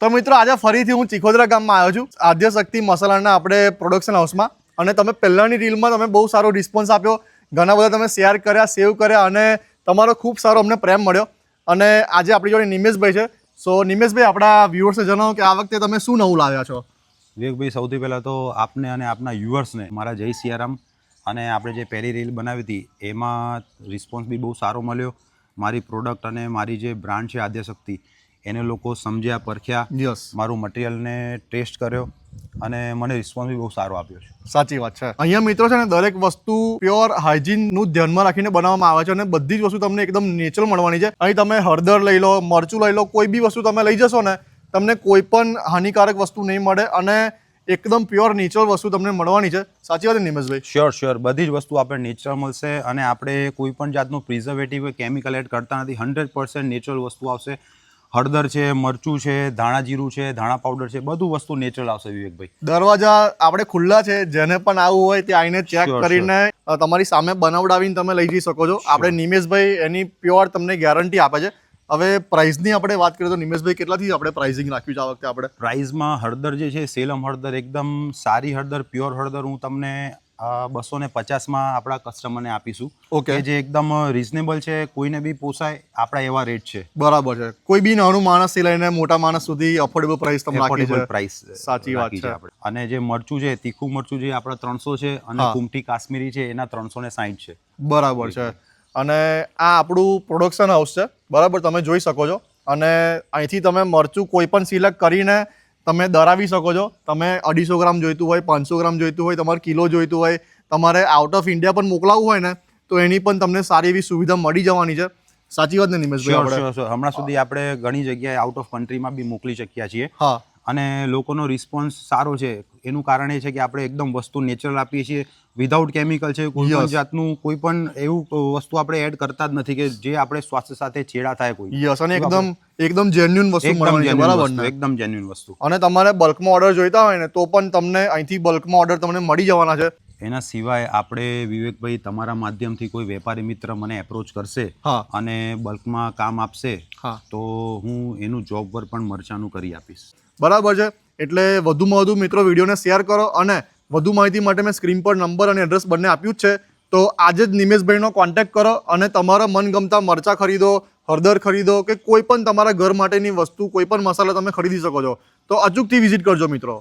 તો મિત્રો, આજે ફરીથી હું ચિખોદરા ગામમાં આવ્યો છું. આદ્ય શક્તિ મસાલાના આપણે પ્રોડક્શન હાઉસમાં અને તમે પહેલાંની રીલમાં તમે બહુ સારો રિસ્પોન્સ આપ્યો. ઘણા બધા તમે શેર કર્યા સેવ કર્યા અને તમારો ખૂબ સારો અમને પ્રેમ મળ્યો. અને આજે આપણી જોડે નિમેશભાઈ છે. સો નિમેશભાઈ, આપણા વ્યુઅર્સને જણાવો કે આ વખતે તમે શું નવું લાવ્યા છો? વિવેકભાઈ, સૌથી પહેલાં તો આપને અને આપના વ્યુઅર્સને મારા જય સિયારામ. અને આપણે જે પહેલી રીલ બનાવી હતી, એમાં રિસ્પોન્સ બી બહુ સારો મળ્યો. મારી પ્રોડક્ટ અને મારી જે બ્રાન્ડ છે આદ્યશક્તિ એને લોકો સમજ્યા પરખ્યા. યસ મારું મટીરિયલને ટેસ્ટ કર્યો અને મને રિસ્પોન્સ બી બહુ સારો આપ્યો છે. સાચી વાત છે. અહીંયા મિત્રો છે ને દરેક વસ્તુ પ્યોર હાઇજીનનું ધ્યાનમાં રાખીને બનાવવામાં આવે છે અને બધી જ વસ્તુ તમને એકદમ નેચરલ મળવાની છે. અહીં તમે હળદર લઈ લો મરચું લઈ લો કોઈ બી વસ્તુ તમે લઈ જશો ને તમને કોઈ પણ હાનિકારક વસ્તુ નહીં મળે અને એકદમ પ્યોર નેચરલ વસ્તુ તમને મળવાની છે. સાચી વાત નિમેશભાઈ? શ્યોર શ્યોર બધી જ વસ્તુ આપણે નેચરલ મળશે અને આપણે કોઈ પણ જાતનું પ્રિઝર્વેટિવ કેમિકલ એડ કરતા નથી. હંડ્રેડ પર્સન્ટ નેચરલ વસ્તુ આવશે. હળદર છે મરચું છે ધાણા જીરું છે ધાણા પાવડર છે બધું વસ્તુ નેચરલ આવશે વિવેકભાઈ. દરવાજા આપણે ખુલ્લા છે જેને પણ આવવું હોય તે આવીને ચેક કરીને તમારી સામે બનાવડાવીને તમે લઈ જઈ શકો છો. આપણે નિમેશભાઈ એની પ્યોર તમને ગેરંટી આપે છે. હવે પ્રાઇસની આપણે વાત કરીએ તો નિમેશભાઈ કેટલાથી આપણે પ્રાઇસિંગ રાખ્યું છે આ વખતે આપણે? પ્રાઇઝમાં હળદર જે છે સેલમ હળદર એકદમ સારી હળદર પ્યોર હળદર હું તમને બસો ને પચાસમાં આપણા કસ્ટમરને આપીશું. ઓકે. જે એકદમ રિઝનેબલ છે કોઈને બી પોસાય આપણા એવા રેટ છે. બરાબર છે. કોઈ બી નાનું માણસથી લઈને મોટા માણસ સુધી અફોર્ડેબલ પ્રાઇસ તમે છે. પ્રાઇસ સાચી વાત છે. આપણે. અને જે મરચું છે તીખું મરચું જે આપણા ત્રણસો છે અને કુમટી કાશ્મીરી છે એના ત્રણસો ને સાઠ છે. બરાબર છે. અને આ આપણું પ્રોડક્શન હાઉસ છે. બરાબર તમે જોઈ શકો છો. અને અહીંથી તમે મરચું કોઈ પણ સિલેક્ટ કરીને તમે દરાવી શકો છો. તમે અઢીસો ગ્રામ જોઈતું હોય પાંચસો ગ્રામ જોઈતું હોય તમારે કિલો જોઈતું હોય તમારે આઉટ ઓફ ઇન્ડિયા પણ મોકલાવવું હોય ને તો એની પણ તમને સારી એવી સુવિધા મળી જવાની છે. સાચી વાત ને નિમેશભાઈ હમણાં સુધી આપણે ઘણી જગ્યાએ આઉટ ઓફ કન્ટ્રીમાં બી મોકલી શક્યા છીએ. હા. અને લોકોનો રિસ્પોન્સ સારો છે. એનું કારણ એ છે કે આપણે એકદમ વસ્તુ નેચરલ આપીએ છીએ. વિધાઉટ કેમિકલ છે કોઈ પણ જાતનું કોઈ પણ એવું વસ્તુ આપણે એડ કરતા જ નથી કે જે આપણે સ્વાસ્થ્ય સાથે છેડા થાય કોઈ. યસ અને એકદમ એકદમ જેન્યુન વસ્તુ એકદમ મળવાની છે બરાબર ને? એકદમ જેન્યુન વસ્તુ. અને તમારે બલ્કમાં ઓર્ડર જોઈતા હોય ને તો પણ તમને અહીંથી બલ્કમાં ઓર્ડર તમને મળી જવાના છે. એના સિવાય આપણે વિવેકભાઈ તમારા માધ્યમથી કોઈ વેપારી મિત્ર મને એપ્રોચ કરશે. અને બલ્કમાં કામ આપશે તો હું એનું જોબ પર પણ મરચાનું કરી આપીશ. બરાબર છે? એટલે વધુમાં વધુ મિત્રો વિડીયોને શેર કરો અને વધુ માહિતી માટે મેં સ્ક્રીન પર નંબર અને એડ્રેસ બંને આપ્યું જ છે. તો આજે જ નિમેશભાઈનો કોન્ટેક્ટ કરો અને તમારા મનગમતા મરચાં ખરીદો, હળદર ખરીદો કે કોઈ પણ તમારા ઘર માટેની વસ્તુ, કોઈ પણ મસાલા તમે ખરીદી શકો છો. તો અચૂકથી વિઝિટ કરજો મિત્રો.